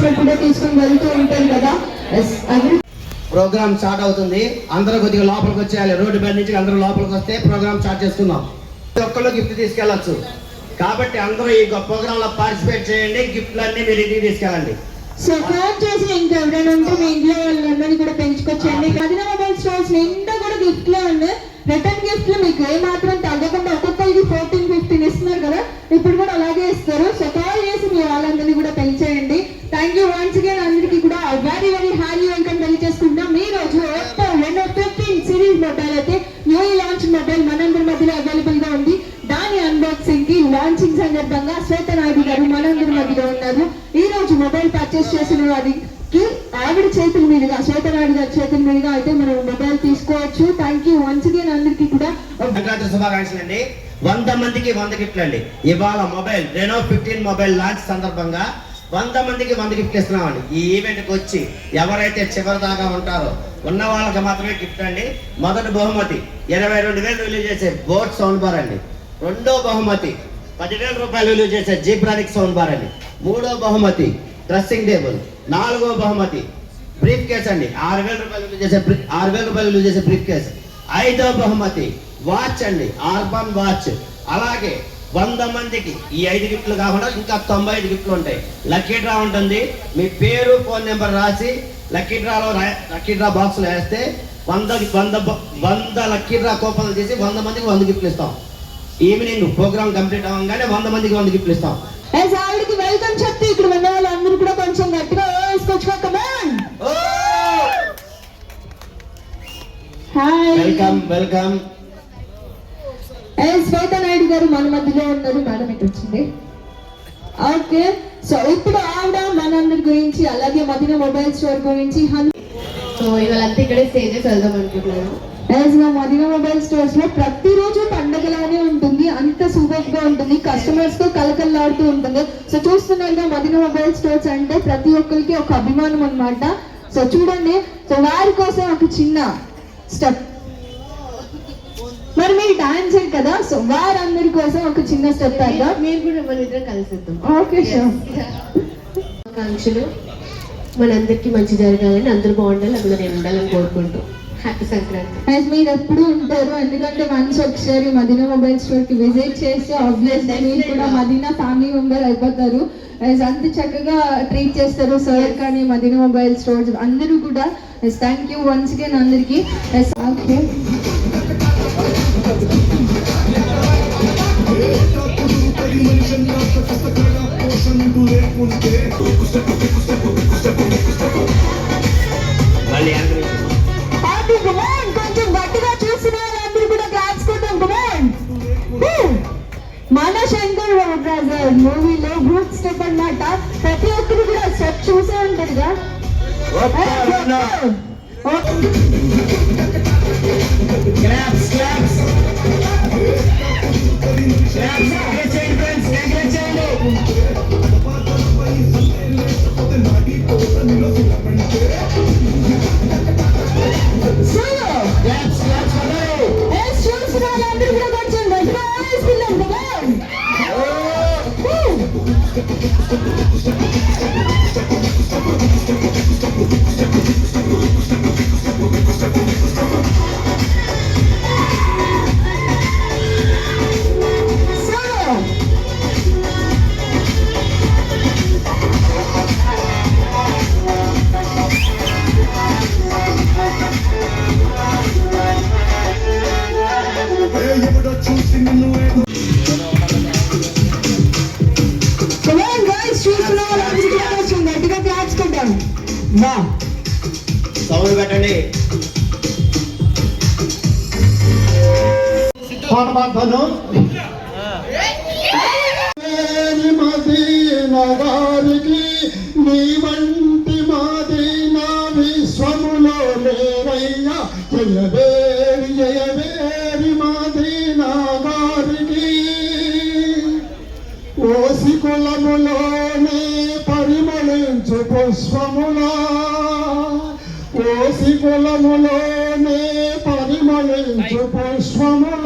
వచ్చినప్పుడు తీసుకుని వెళ్తూ ఉంటారు కదా. ప్రోగ్రామ్ స్టార్ట్ అవుతుంది. అందరూ కొద్దిగా లోపలికి వచ్చేయాలి. రోడ్డు బయట నుంచి అందరూ లోపలికి వస్తే ప్రోగ్రామ్ స్టార్ట్ చేసుకుందాం. ప్రతి ఒక్కళ్ళు గిఫ్ట్ తీసుకెళ్ళచ్చు. కాబట్టి అందరూ ఈ ప్రోగ్రామ్లో పార్టిసిపేట్ చేయండి. గిఫ్ట్లు అన్ని మీరు ఇంటికి తీసుకెళ్ళండి. సో ఫోన్ చేసి ఇంకా ఎవరైనా ఉంటే మీ ఇంట్లో వాళ్ళందరినీ కూడా పెంచుకొచ్చండి కదిన మొబైల్ స్టోర్స్ నిండా కూడా గిఫ్ట్లే ఉన్నాయి రిటర్న్ గిఫ్ట్లు మీకు ఏ మాత్రం తగ్గకుండా వారికి ఆవిడ చేతుల మీదుగా శ్వేత గారి చేతుల మీదుగా అయితే మనం మొబైల్ తీసుకోవచ్చు. థ్యాంక్ యూ వన్స్ అగైన్ అందరికి కూడా సంక్రాంతి శుభాకాంక్షలు అండి వంద మందికి వంద గిఫ్ట్లు అండి ఇవాళ mobile Reno fifteen mobile launch సందర్భంగా వంద మందికి వంద గిఫ్ట్ ఇస్తున్నామండి. ఈ ఈవెంట్కి వచ్చి ఎవరైతే చివరి దాకా ఉంటారో ఉన్న వాళ్ళకి మాత్రమే గిఫ్ట్ అండి మొదటి బహుమతి ఇరవై రెండు వేలు విలువ చేసే బోట్ సౌండ్ బార్ అండి. రెండో బహుమతి పదివేల రూపాయలు విలువ చేసే జీబ్రానిక్ సౌండ్ బార్ అండి. మూడో బహుమతి డ్రెస్సింగ్ టేబుల్. నాలుగో బహుమతి. బ్రీఫ్ కేస్ అండి. ఆరు వేల రూపాయలు చేసే ఆరు వేల రూపాయలు చేసే బ్రీఫ్ కేస్ ఐదో బహుమతి. వాచ్ అండి. ఆర్బన్ వాచ్ అలాగే వంద మందికి ఈ ఐదు గిఫ్ట్లు కాకుండా ఇంకా తొంభై ఐదు గిఫ్ట్లు ఉంటాయి. లక్కీ డ్రా ఉంటుంది. మీ పేరు ఫోన్ నెంబర్ రాసి లక్కీ డ్రాలో రా- లక్కీ డ్రా బాక్స్లో వేస్తే వంద వంద వంద లక్కీ డ్రా కూపన్లు చేసి వంద మందికి వంద గిఫ్ట్లు ఇస్తాం. ఈవినింగ్ ప్రోగ్రామ్ కంప్లీట్ అవ్వగానే వంద మందికి వంద గిఫ్ట్లు ఇస్తాం. ఆవిడకి వెల్కమ్ చెప్తే ఇక్కడ ఉన్న వాళ్ళందరూ కూడా కొంచెం గట్టిగా వేసుకోవచ్చు come on hi welcome welcome yes Shweta Naidu garu మన మధ్యలో ఉన్నారు. మేడం ఇటు వచ్చింది? ఓకే సో ఇప్పుడు ఆవిడ మనందరి గురించి అలాగే మదిన మొబైల్ స్టోర్ గురించి హన్- సో ఇవాళ అంతా ఇక్కడే స్టే చేసి వెళ్దాం అనుకుంటున్నాను. యాజ్ మా మదిన మొబైల్ స్టోర్స్లో ప్రతిరోజు పండగలానే ఉంటుంది. అంత సూపర్గా ఉంటుంది. కస్టమర్స్తో కలకల్లాడుతూ ఉంటుంది. సో చూస్తున్నారుగా మదిన మొబైల్ స్టోర్స్ అంటే ప్రతి ఒక్కరికి ఒక అభిమానం అన్నమాట. సో చూడండి. సో వారి కోసం ఒక చిన్న స్టెప్ మరి మీరు డాన్స్ కదా సో వారందరి కోసం ఒక చిన్న స్టెప్ వేద్దాం మీరు కూడా మన ఇద్దరం కలిసిద్దాం ఓకే షూర్ ఆకాంక్షలు మనందరికీ మంచి జరగాలని అందరూ బాగుండాలి అందులో నేను ఉండాలని కోరుకుంటూ. హ్యాపీ సంక్రాంతి మీరు ఎప్పుడు ఉంటారు ఎందుకంటే వన్స్ ఒకసారి మదీనా మొబైల్ స్టోర్కి విజిట్ చేసి ఆబ్వియస్లీ మీరు కూడా మదీనా ఫ్యామిలీ మెంబర్ అయిపోతారు. అంత చక్కగా ట్రీట్ చేస్తారు సార్ కానీ మదీనా మొబైల్ స్టోర్స్ అందరూ కూడా. Yes thank you once again అందరికి. ఎస్ ఓకే మళ్ళీ కొంచెం గట్టిగా చూసిన వాళ్ళందరూ కూడా క్లాప్స్ కొట్టాం కమాన్ మన శంకర్ రాజర్ మూవీలో గ్రూప్ స్టెప్ అన్నమాట. ప్రతి ఒక్కరు కూడా స్టెప్ చూసే ఉంటారుగా Claps, claps. Claps, చేయండి friends, హనుమంతను మదీన గారికి నీ వంటి మదీన విశ్వములో లేవయ్యా జయవేరి జయవేరి మదీన గారికి ఓసి కులములోనే పరిమళించు పుష్పములా ఓసి కులములోనే పరిమళించు పుష్పముల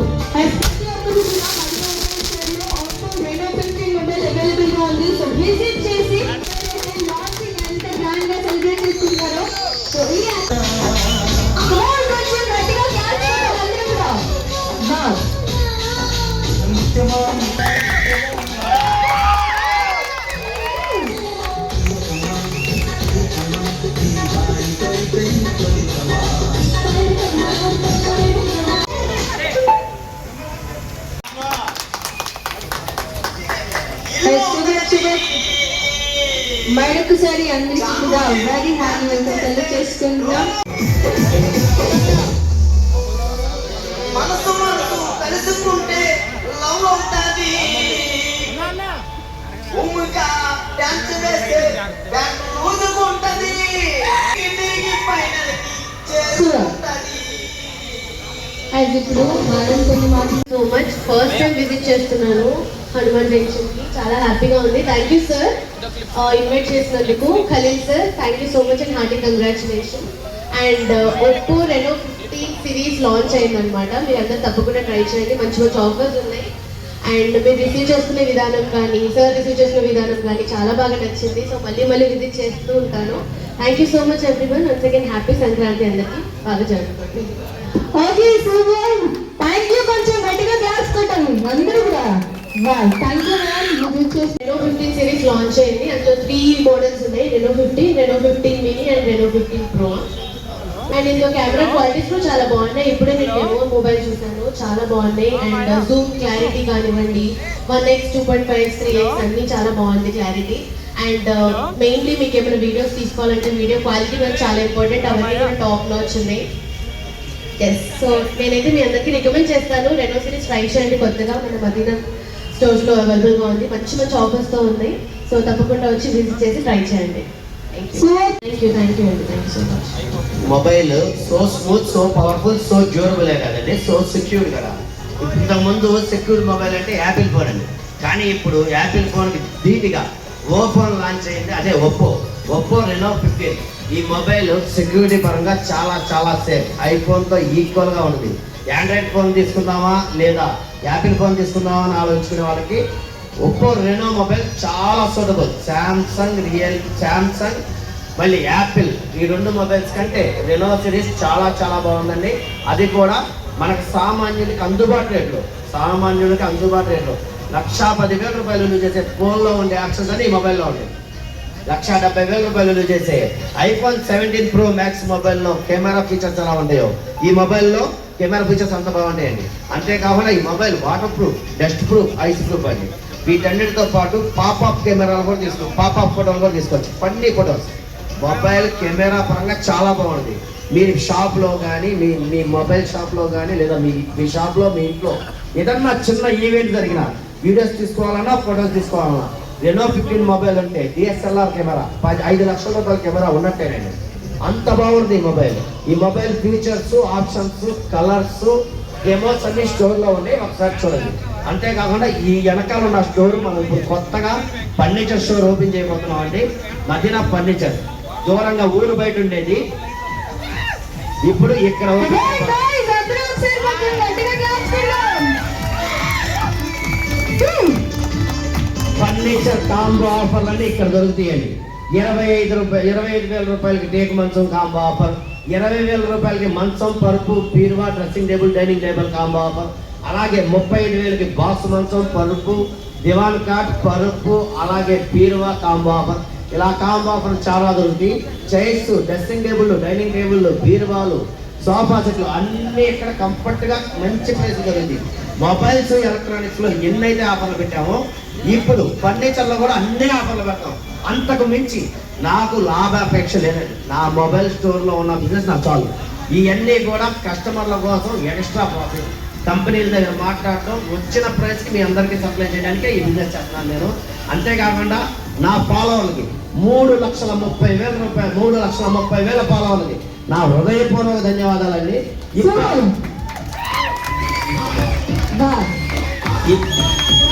విజిట్ వెరీ తెలియజేసుకుంటాం మనసు మనసు కలుసుకుంటే లవ్ అవుతాది. ఉమ్ముగా డాన్స్ వేస్తే బ్యాండ్ ఊదుకుంటది. ఇంటికి ఫైనల్ చేరుకుంటది. అది ఇప్పుడు మేడం కొన్ని మాటలు so much first time visit చేస్తున్నాను. హనుమాన్ జంక్షన్కి చాలా హ్యాపీగా ఉంది. థ్యాంక్ యూ సార్ ఇన్వైట్ చేసినందుకు Khalil sir thank you so much and hearty congratulation and Oppo Reno fifteen series launch అయిందనమాట మీరు తప్పకుండా ట్రై చేయండి. మంచి మంచి ఆఫర్స్ ఉన్నాయి. అండ్ మీరు రిసీవ్ చేసుకునే విధానం కానీ సార్ రిసీవ్ చేసిన విధానం కానీ చాలా బాగా నచ్చింది. సో మళ్ళీ మళ్ళీ విజిట్ చేస్తూ ఉంటాను. Thank you so much everyone once again happy Sankranti అందరికీ. బాగా జరుగుతుంది ఓకే సూపర్ థ్యాంక్ యూ కొంచెం గట్టిగా క్లాస్ కొట్టాను అందరూ కూడా. థ్యాంక్ యూ మ్యామ్ విజిట్ చేసి రెనో ఫిఫ్టీన్ సిరీస్ లాంచ్ అయింది. అందులో త్రీ మోడల్స్ ఉన్నాయి. Reno fifteen Reno fifteen mini and Reno fifteen pro and ఇందులో కెమెరా క్వాలిటీస్ కూడా చాలా బాగున్నాయి. ఇప్పుడే నేను డెమో మొబైల్ చూసాను చాలా బాగున్నాయి. అండ్ జూమ్ క్లారిటీ కానివ్వండి one x two point five x three x అన్ని చాలా బాగుంది క్లారిటీ అండ్ మెయిన్లీ మీకు ఏమైనా వీడియోస్ తీసుకోవాలంటే వీడియో క్వాలిటీ కూడా చాలా ఇంపార్టెంట్ అవన్నీ కూడా టాప్ నాచ్ ఉన్నాయి. ఎస్ సో నేనైతే మీ అందరికీ రికమెండ్ చేస్తాను. రెనో సిరీస్ ట్రై చేయండి కొత్తగా. మన మదీనా స్టోర్స్లో అవైలబుల్గా ఉంది. మంచి మంచి ఆఫర్స్తో ఉన్నాయి. సో తప్పకుండా వచ్చి విజిట్ చేసి ట్రై చేయండి. థ్యాంక్ యూ థ్యాంక్ యూ అండి thank you so much mobile so smooth so powerful so డ్యూరబులే కదండి? సో సెక్యూర్డ్ కదా. ఇంతకుముందు సెక్యూర్డ్ మొబైల్ అంటే యాపిల్ ఫోన్ అండి. కానీ ఇప్పుడు యాపిల్ ఫోన్కి ధీటుగా ఓ ఫోన్ లాంచ్ అయింది. అదే ఒప్పో ఒప్పో రెనో ఫిఫ్టీన్ ఈ మొబైల్ సెక్యూరిటీ పరంగా చాలా చాలా సేఫ్ ఐఫోన్తో ఈక్వల్గా ఉంది. ఆండ్రాయిడ్ ఫోన్ తీసుకుందామా లేదా యాపిల్ ఫోన్ తీసుకుందామని అని ఆలోచించుకునే వాళ్ళకి ఒప్పో రెనో మొబైల్ చాలా సూటబుల్ శాంసంగ్ రియల్ శాంసంగ్ మళ్ళీ యాపిల్. ఈ రెండు మొబైల్స్ కంటే రెనో సిరీస్ చాలా చాలా బాగుందండి. అది కూడా మనకు సామాన్యులకి అందుబాటు రేట్లో. సామాన్యులకి అందుబాటు రేట్లో. లక్షా పదివేల రూపాయలు యూజ్ చేసే ఫోన్లో ఉండే యాక్సెస్ అని ఈ మొబైల్లో ఉంది లక్ష డెబ్బై వేల రూపాయలు యూజ్ చేసే ఐఫోన్ సెవెంటీన్ ప్రో మ్యాక్స్ మొబైల్లో కెమెరా ఫీచర్స్ ఎలా ఉంటాయో ఈ మొబైల్లో కెమెరా ఫీచర్స్ అంత బాగుంటాయండి. అంతేకాకుండా ఈ mobile waterproof dustproof ice proof అండి. వీటన్నిటితో పాటు పాపప్ కెమెరాలు కూడా తీసుకో పాపప్ ఫోటోలు కూడా తీసుకోవచ్చు. ఫన్నీ ఫోటోస్ మొబైల్ కెమెరా పరంగా చాలా బాగుంది. మీరు షాప్లో కానీ మీ మీ మొబైల్ షాప్లో కానీ లేదా మీ మీ షాప్లో మీ ఇంట్లో ఏదన్నా చిన్న ఈవెంట్ జరిగినా వీడియోస్ తీసుకోవాలన్నా ఫొటోస్ తీసుకోవాలన్నా రెనో ఫిఫ్టీన్ మొబైల్ ఉంటే డిఎస్ఎల్ఆర్ కెమెరా పది ఐదు లక్షల రూపాయల కెమెరా ఉన్నట్టేనండి. అంత బాగుంది ఈ మొబైల్. ఈ mobile features options colours demos అన్ని స్టోర్లో ఉన్నాయి. ఒకసారి చూడండి. అంతేకాకుండా ఈ వెనకాల ఉన్న స్టోర్ మనం ఇప్పుడు కొత్తగా ఫర్నిచర్ స్టోర్ ఓపెన్ చేయబోతున్నాం అండి మదీనా ఫర్నిచర్. దూరంగా ఊరు బయట ఉండేది. ఇప్పుడు ఇక్కడ. Hmm. ఫర్నిచర్ కాంబో ఆఫర్లన్నీ ఇక్కడ దొరుకుతాయండి. ఇరవై ఐదు రూపాయలు ఇరవై ఐదు వేల రూపాయలకి టేక్ మంచం కాంబో ఆఫర్ ఇరవై వేల రూపాయలకి మంచం పరుపు బీరువా dressing table dining table combo offer. అలాగే ముప్పై ఐదు వేలకి బాక్స్ మంచం పరుపు దివాన్ కాట్ పరుపు అలాగే బీరువా కాంబో ఆఫర్. ఇలా కాంబో ఆఫర్ చాలా దొరుకుతాయి. Chairs dressing table dining table బీరువాలు సోఫా సెట్లు అన్నీ ఇక్కడ కంఫర్ట్గా మంచి ప్రైస్ దొరికింది మొబైల్స్ ఎలక్ట్రానిక్స్లో ఎన్నైతే ఆఫర్లు పెట్టామో ఇప్పుడు ఫర్నిచర్లో కూడా అన్ని ఆఫర్లు పెడతాం. అంతకు మించి నాకు లాభాపేక్ష లేదండి. నా మొబైల్ స్టోర్లో ఉన్న బిజినెస్ నాకు చాలు. ఇవన్నీ కూడా కస్టమర్ల కోసం ఎక్స్ట్రా ప్రాఫిట్ కంపెనీల దగ్గర మాట్లాడటం వచ్చిన ప్రైస్కి మీ అందరికీ సప్లై చేయడానికి ఈ బిజినెస్ చేస్తున్నాను నేను. అంతేకాకుండా నా ఫాలోవర్లకి మూడు లక్షల ముప్పై వేల రూపాయలు మూడు లక్షల ముప్పై వేల ఫాలోవర్లకి నా హృదయపూర్వక ధన్యవాదాలండి. ఇంకా బా ఇ-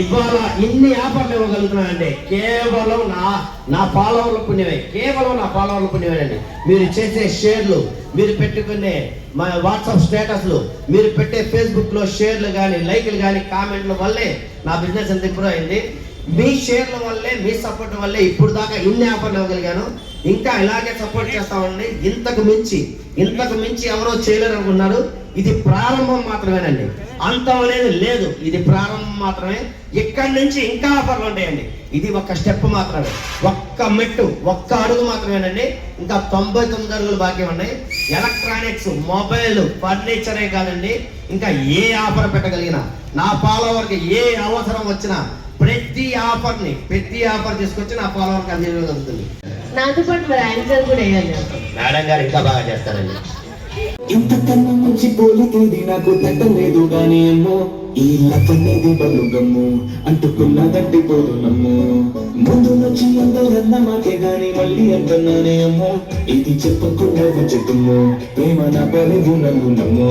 ఇవాళ ఇన్ని ఆఫర్లు ఇవ్వగలుగుతున్నానండి. కేవలం నా నా ఫాలోవర్ల పుణ్యమే. కేవలం నా ఫాలోవర్ల పుణ్యమేనండి. మీరు చేసే షేర్లు మీరు పెట్టుకునే మా వాట్సాప్ స్టేటస్లు మీరు పెట్టే ఫేస్బుక్లో షేర్లు కానీ లైక్లు కానీ కామెంట్ల వల్లే నా బిజినెస్ ఎంత ఇంప్రూవ్ అయింది. మీ షేర్ల వల్లే మీ సపోర్ట్ వల్లే ఇప్పుడు దాకా ఇన్ని ఆఫర్లు ఇవ్వగలిగాను. ఇంకా ఇలాగే సపోర్ట్ చేస్తామండి ఇంతకు మించి ఇంతకు మించి ఎవరో చేయలేరు అనుకున్నారు ఇది ప్రారంభం మాత్రమేనండి. అంతం అనేది లేదు. ఇది ప్రారంభం మాత్రమే. ఇక్కడి నుంచి ఇంకా ఆఫర్లు ఉంటాయండి. ఇది ఒక స్టెప్ మాత్రమే. ఒక్క మెట్టు ఒక్క అడుగు మాత్రమేనండి. ఇంకా తొంభై తొమ్మిది అడుగులు బాకీ ఉన్నాయి. ఎలక్ట్రానిక్స్ మొబైల్ ఫర్నిచరే కాదండి. ఇంకా ఏ ఆఫర్ పెట్టగలిగినా నా ఫాలోవర్కి ఏ అవసరం వచ్చినా ప్రతి ఆఫర్ని ప్రతి ఆఫర్ తీసుకొచ్చి నా ఫాలోవర్కి అందించగలుగుతుంది నాతో పాటు మేడం గారు ఇంకా బాగా చేస్తారండి. ఇంతకన్నా మంచి పోలికేది నాకు తట్టలేదు గాని అమ్మో ఈ లక్కనేది బలుగమ్ము అంటుకున్నదంటే పోదు నమ్ము. ముందు నుంచి అందరన్న మాకే గాని మళ్ళీ అంటున్నానే అమ్మో ఇది చెప్పకుండా వచ్చేతుమ్ము ప్రేమ నా పరుగు నమ్ము